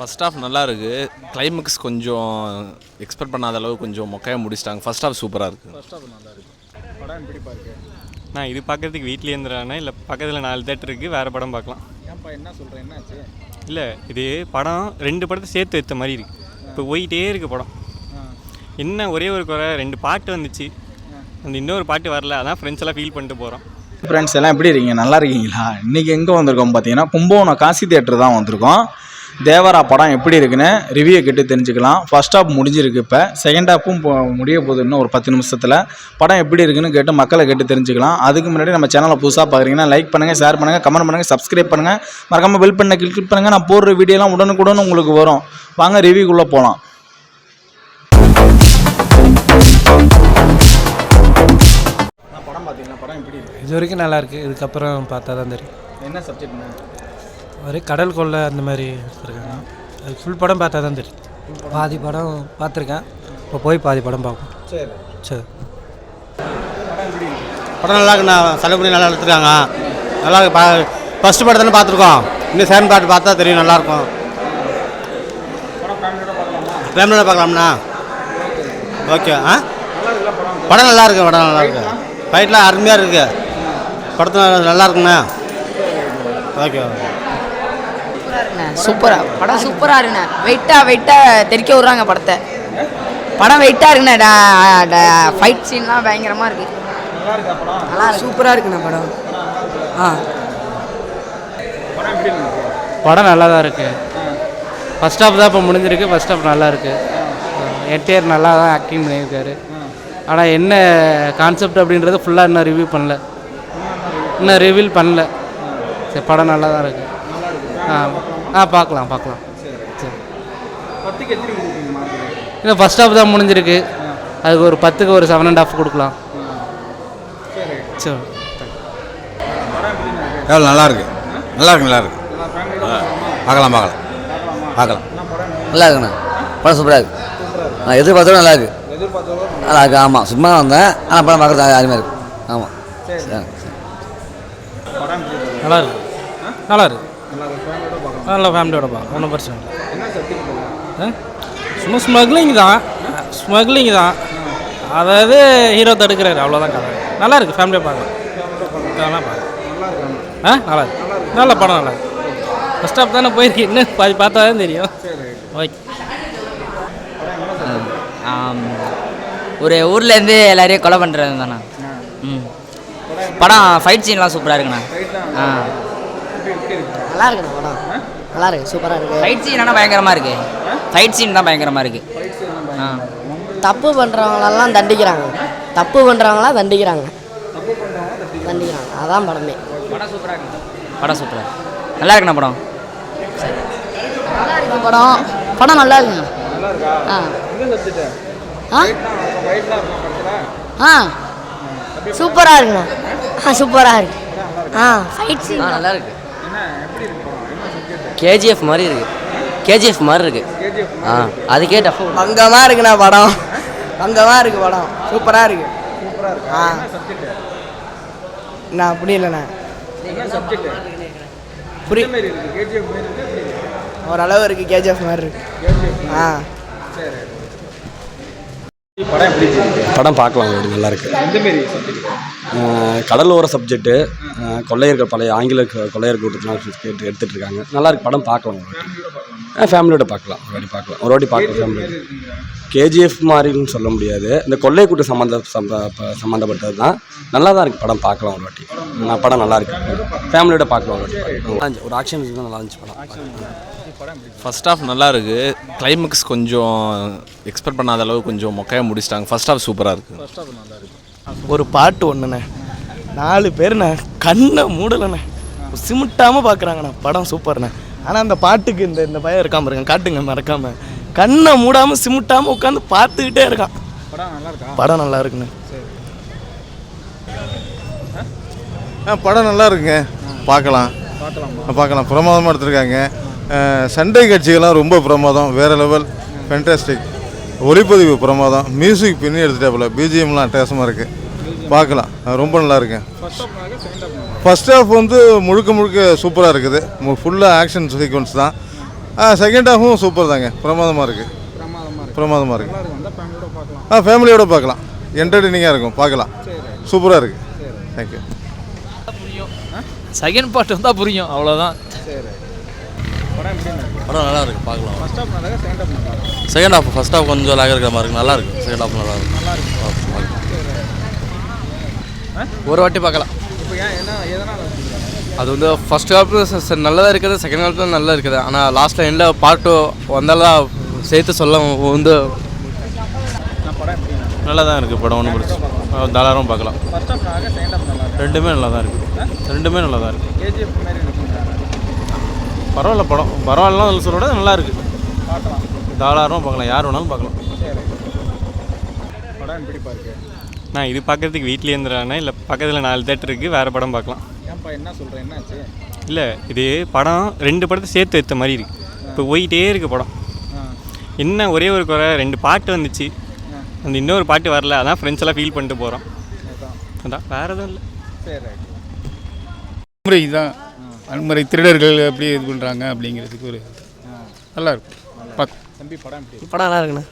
First half நல்லா இருக்கு. Climax கொஞ்சம் எக்ஸ்பெக்ட் பண்ணாத அளவு கொஞ்சம் மொக்கையாக முடிச்சிட்டாங்க. ஃபர்ஸ்ட் ஹாஃப் சூப்பராக இருக்கு. ஃபர்ஸ்ட் ஹாஃப் நல்லா இருக்கு. படம் பிடிப்பா இருக்கு நான் இது பார்க்கறதுக்கு வீட்லேயே இருந்துறானே இல்லை பக்கத்தில் நாலு தேட்டர் இருக்குது வேறு படம் பார்க்கலாம். ஏன்ப்பா என்ன சொல்கிறேன் என்னாச்சு? இல்லை இது படம் ரெண்டு படத்தை சேர்த்து வைத்த மாதிரி இருக்கு. இப்போ போயிட்டே இருக்கு படம். என்ன ஒரே ஒரு குறை ரெண்டு பாட்டு வந்துச்சு. அந்த இன்னொரு பாட்டு வரல அதான் ஃப்ரெண்ட்ஸ் எல்லாம் ஃபீல் பண்ணிட்டு போகிறோம் ஃப்ரெண்ட்ஸ் எல்லாம் எப்படி இருக்கீங்க? நல்லா இருக்கீங்களா? இன்றைக்கி எங்கே வந்திருக்கோம்? பார்த்தீங்கன்னா கும்பகோணம் காசி தேட்டர் தான் வந்திருக்கோம். தேவரா படம் எப்படி இருக்குன்னு ரிவ்யூ கேட்டு தெரிஞ்சுக்கலாம். ஃபர்ஸ்ட் ஹாஃப் முடிஞ்சிருக்கு இப்போ. செகண்ட் ஹாஃபும் முடிய போகுது இன்னும் ஒரு பத்து நிமிஷத்தில். படம் எப்படி இருக்குன்னு கேட்டு மக்களை கேட்டு தெரிஞ்சுக்கலாம். அதுக்கு முன்னாடி நம்ம சேனலை புதுசாக பார்க்குறீங்கன்னா லைக் பண்ணுங்கள் ஷேர் பண்ணுங்கள் கமெண்ட் பண்ணுங்கள் சப்ஸ்கிரைப் பண்ணுங்கள் மறக்காமல் பெல் பண்ண கிளிக் பண்ணுங்கள் நான் போடுற வீடியோலாம் உடனுக்குடன் உங்களுக்கு வரும். வாங்க ரிவ்யூக்குள்ளே போகலாம் படம் பார்த்தீங்கன்னா படம் எப்படி இருக்கு? இது வரைக்கும் நல்லா இருக்கு. இதுக்கப்புறம் பார்த்தா தான் தெரியும். என்ன சப்ஜெக்ட்னா ஒரே கடல் கொள்ளை அந்த மாதிரி எடுத்துருக்காங்க. அது ஃபுல் படம் பார்த்தா தான் தெரியும். பாதி படம் பார்த்துருக்கேன். இப்போ போய் பாதி படம் பார்ப்போம். சரி. சரி. படம் நல்லா இருக்குண்ணா. செலவு நல்லா எடுத்துருக்காங்க. நல்லா இருக்கு. பா ஃபஸ்ட்டு படம் தானே பார்த்துருக்கோம். இன்னும் செகண்ட் பார்ட் பார்த்தா தெரியும். நல்லாயிருக்கும் ஃபேமிலியோட பார்க்கலாம்ண்ணா. ஓகே ஆ? படம் நல்லா இருக்கு. படம் நல்லா இருக்கு. ஃபைட்லாம் அருமையாக இருக்கு. படத்தில் நல்லா இருக்குண்ணா. ஓகே சூப்பரா. படம் சூப்பரா இருக்குண்ணே வெயிட்டா வெயிட்டா தெறிக்க விட்றாங்க படத்தை. படம் வெயிட்டா இருக்குண்ணே ஃபைட் சீன்லாம் பயங்கரமா இருக்கு. நல்லா இருக்கு. சூப்பரா இருக்குண்ணே படம். ஆ. படம் நல்லா தான் இருக்கு. ஃபர்ஸ்ட் ஹாஃப் தான் இப்போ முடிஞ்சிருக்கு. ஃபர்ஸ்ட் ஹாஃப் நல்லா இருக்கு என்டிஆர் நல்லா தான் ஆக்டிங் பண்ணியிருக்காரு. ஆனால் என்ன கான்செப்ட் அப்படின்றது ஃபுல்லாக இன்னும் ரிவ்யூ பண்ணல. இன்னும் ரிவீல் பண்ணல. சரி படம் நல்லா தான் இருக்கு. ஆ ஆ பார்க்கலாம் பார்க்கலாம். சரி. பத்துக்கு எத்தனை இன்னும் ஃபர்ஸ்ட் ஹாஃப் தான் முடிஞ்சிருக்கு. அதுக்கு ஒரு பத்துக்கு ஒரு செவன் அண்ட் ஹாஃப் கொடுக்கலாம். சரி. எவ்வளோ நல்லா இருக்கு? நல்லா இருக்கு நல்லா இருக்கு. பார்க்கலாம் பார்க்கலாம். பார்க்கலாம். நல்லா இருக்குண்ணா. படம் சூப்பராக இருக்கு. ஆ எதிர்பார்த்தோட நல்லா இருக்கு. நல்லா இருக்கு ஆமாம் சும்மா வந்தேன். ஆனால் படம் பார்க்குறது அருமையாக இருக்கு. ஆமாம் சரி. நல்லா இருக்கு. நல்லா இருக்கு. நல்லா ஃபேமிலியோட பார்க்கலாம் ஒன்றும் பிரச்சனை இல்லை. ஆ? சும்மா ஸ்மக்லிங் தான். ஸ்மக்லிங் தான். அதாவது ஹீரோ தடுக்கிறாரு. அவ்வளோதான் கதை. நல்லா இருக்கு. ஃபேமிலியாக பார்க்கலாம் நல்லா பார்க்கலாம் ஆ? நல்லா இருக்கு. நல்ல படம் நல்லா இருக்கு. ஃபஸ்ட் ஸ்டாப் தானே போயிருக்கு. இன்னும் பாதி பார்த்தா தான் தெரியும் ஓகே. ஒரு ஊர்லேருந்து எல்லாரையும் கொலை பண்ணுறது தானே. ம். படம் ஃபைட் சீன்லாம் சூப்பராக இருக்குண்ணா. ஆ? நல்லா இருக்குண்ணா படம். நல்லா இருக்கு சூப்பராக இருக்கு. ஃபைட் சீன் ஆனால் பயங்கரமாக இருக்கு. ஃபைட் சீன் தான் பயங்கரமாக இருக்கு. ஆ. தப்பு பண்ணுறவங்களெல்லாம் தண்டிக்கிறாங்க. தப்பு பண்ணுறவங்களாம் தண்டிக்கிறாங்க. தண்டிக்கிறாங்க. அதான் படமே. படம் சூப்பராக இருக்கு. படம் சூப்பராக நல்லா இருக்குண்ணா படம்? நல்லா இருக்கு படம். படம் நல்லா இருக்குங்க ஆ. ஆ? ஆ. சூப்பராக இருக்குண்ணா. ஆ சூப்பராக இருக்கு. ஆ ஃபைட் சீன் நல்லா இருக்கு. கேஜிஎஃப் மாதிரி இருக்கு. கேஜிஎஃப் மாதிரி இருக்கு. ஆ அதுக்கே டஃப் பங்கமாக இருக்குண்ணா படம். பங்கமாக இருக்கு படம். சூப்பராக இருக்கு. ஆ. நான் அப்படி இல்லைண்ணா. புரி ஓரளவு இருக்கு கேஜிஎஃப் மாதிரி இருக்கு. ஆ. இருக்கு. படம் பார்க்கலாம் நல்லா இருக்கு. எந்த மாரி சப்ஜெக்ட் அஹ் கடலோர சப்ஜெக்ட்டு கொள்ளையர்கள் பழைய ஆங்கில கொள்ளையர் கூட்டத்தில் கேட்டு எடுத்துட்டு இருக்காங்க நல்லா இருக்கு படம் பார்க்கலாம் ஒரு வாட்டி. ஃபேமிலியோட பார்க்கலாம். ஒரு வாட்டி பார்க்கலாம். ஒரு வாட்டி பார்க்கலாம் ஃபேமிலியோட கேஜிஎஃப் மாதிரின்னு சொல்ல முடியாது. இந்த கொள்ளை கூட்டம் சம்மந்த சம்ப- சம்மந்தப்பட்டது தான். நல்லா தான் இருக்குது படம் பார்க்கலாம் ஒரு வாட்டி. படம் நல்லா இருக்கு. ஃபேமிலியோட பார்க்கலாம். ஒரு வாட்டி. ஒரு ஆக்ஷன் நல்லா இருந்துச்சு படம் ஃபர்ஸ்ட் ஹாஃப் நல்லா இருக்கு. கிளைமேக்ஸ் கொஞ்சம் எக்ஸ்பெக்ட் பண்ணாத அளவு கொஞ்சம் மொக்கையாக முடிச்சிட்டாங்க. ஃபர்ஸ்ட் ஹாஃப் சூப்பராக இருக்கு. ஒரு பாட்டு ஒன்றுண்ணே நாலு பேருண்ணே கண்ணை மூடலைண்ணே. சிமிட்டாமல் பார்க்குறாங்கண்ணே படம் சூப்பர்ண்ணே. ஆனால் அந்த பாட்டுக்கு இந்த இந்த பையன் இருக்காம இருக்கான் காட்டுங்க மறக்காம. கண்ணை மூடாமல் சிமிட்டாமல் உட்காந்து பார்த்துக்கிட்டே இருக்கான். படம் நல்லா இருக்கா? படம் நல்லா இருக்குண்ணே. ஆ படம் நல்லா இருக்குங்க. பார்க்கலாம். பார்க்கலாம்? பிரமாதமாக எடுத்திருக்காங்க. சண்டை காட்சிகள்லாம் ரொம்ப பிரமாதம் வேறு லெவல். ஃபென்டாஸ்டிக் ஒளிப்பதிவு பிரமாதம். மியூசிக் பின்னி எடுத்துட்டாப்புல. பிஜிஎம்லாம் அட்டகாசமாக இருக்குது பார்க்கலாம். ரொம்ப நல்லா இருக்குங்க ஃபஸ்ட் ஹாஃப் வந்து முழுக்க முழுக்க சூப்பராக இருக்குது. ஃபுல்லாக ஆக்ஷன் சீக்வன்ஸ் தான். செகண்ட் ஹாஃபும் சூப்பர் தாங்க. பிரமாதமாக இருக்குது பிரமாதமாக இருக்கு. இருக்குது ஆ ஃபேமிலியோடு பார்க்கலாம். என்டர்டெய்னிங்காக இருக்கும். பார்க்கலாம். சூப்பராக இருக்குது தேங்க்யூ செகண்ட் பார்ட் வந்தால் புரியும். அவ்வளோதான் சரி படம் எப்படி இருக்கு படம் நல்லா இருக்கு பார்க்கலாம். ஃபர்ஸ்ட் ஹாஃப் நல்லா இருக்கா செகண்ட் ஹாஃப் இருக்கா? செகண்ட் ஹாஃப் கொஞ்சம் லாக இருக்கிற மாதிரி இருக்கு. நல்லா இருக்கு செகண்ட் ஹாஃப் நல்லா இருக்கு. நல்லா இருக்கு. ஒரு வாட்டி பார்க்கலாம். அது வந்து ஃபர்ஸ்ட் ஹாஃப் நல்லதாக இருக்குது செகண்ட் ஹாஃப் நல்லா இருக்குது. ஆனால் லாஸ்ட்டில் எண்டில் பார்ட் டூ வந்தாலும் சேர்த்து சொல்ல வந்து நான் படம் எப்படி இருக்கு நல்லா தான் இருக்குது படம் ஒன்றும் பிரச்சனை தாராளமாக பார்க்கலாம் ஃபர்ஸ்ட் ஹாஃப் நல்லா செகண்ட் ஹாஃப் நல்லா இருக்கு? ரெண்டுமே நல்லா தான் இருக்குது ரெண்டுமே நல்லா தான் இருக்குது பரவாயில்ல படம். பரவாயில்லாம் சொல்ல விட நல்லா இருக்குது பார்க்கலாம் தாராளமாக பார்க்கலாம். யார் வேணாலும் பார்க்கலாம். படம் எப்படி பாருக்கு நான் இது பார்க்கறதுக்கு வீட்லேயே இருந்துறானே இல்லை பக்கத்தில் நாலு தேட்டர் இருக்குது வேறு படம் பார்க்கலாம். ஏன்ப்பா என்ன சொல்கிறேன் என்னாச்சு? இல்லை இது படம் ரெண்டு படத்தை சேர்த்து வைத்த மாதிரி இருக்கு. இப்போ போயிட்டே இருக்கு படம். என்ன ஒரே ஒரு குறை ரெண்டு பாட்டு வந்துச்சு. அந்த இன்னொரு பாட்டு வரல. அதான் ஃப்ரெண்ட்ஸ் ஃபீல் பண்ணிட்டு போகிறோம் அதான். வேறு எதுவும் இல்லை. சரி ரைட் வன்முறை திருடர்கள் எப்படி இது பண்ணுறாங்க அப்படிங்கிறதுக்கு ஒரு நல்லா இருக்கும். தம்பி படம் படம் நல்லா இருக்குண்ணா.